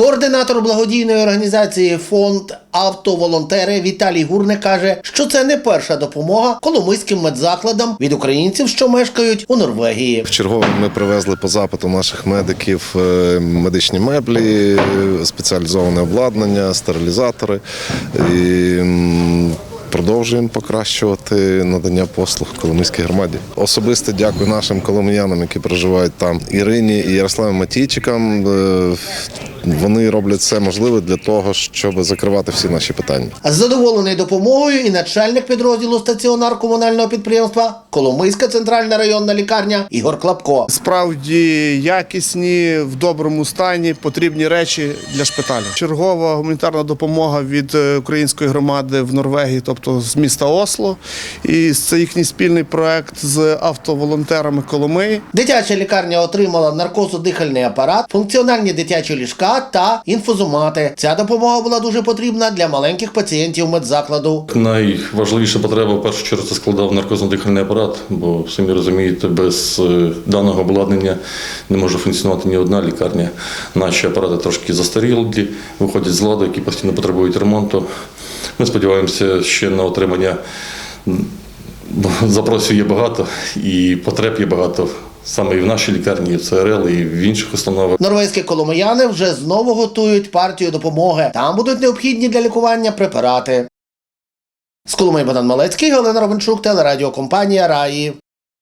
Координатор благодійної організації фонд автоволонтери Віталій Гурник каже, що це не перша допомога коломийським медзакладам від українців, що мешкають у Норвегії. Вчергове ми привезли по запиту наших медиків е, медичні меблі, е, спеціалізоване обладнання, стерилізатори. І продовжуємо покращувати надання послуг Коломийській громаді. Особисто дякую нашим коломиянам, які проживають там. Ірині і Ярославі Матійчикам. Вони роблять все можливе для того, щоб закривати всі наші питання. Задоволений допомогою і начальник підрозділу стаціонар комунального підприємства Коломийська центральна районна лікарня Ігор Клапко. Справді якісні, в доброму стані, потрібні речі для шпиталю. Чергова гуманітарна допомога від е, української громади в Норвегії, тобто з міста Осло. І це їхній спільний проект з автоволонтерами Коломиї. Дитяча лікарня отримала наркозодихальний апарат, функціональні дитячі ліжка та інфузомати. Ця допомога була дуже потрібна для маленьких пацієнтів медзакладу. Найважливіша потреба в першу чергу це складав наркозно-дихальний апарат, бо самі розумієте, без е, даного обладнання не може функціонувати ні одна лікарня. Наші апарати трошки застарілі, виходять з ладу, які постійно потребують ремонту. Ми сподіваємося ще на отримання. Запросів є багато і потреб є багато саме і в нашій лікарні, і в ЦРЛ, і в інших установах. Норвезькі коломияни вже знову готують партію допомоги. Там будуть необхідні для лікування препарати. З Коломиї Богдан Малецький, Галина Ровенчук, телерадіокомпанія Раї.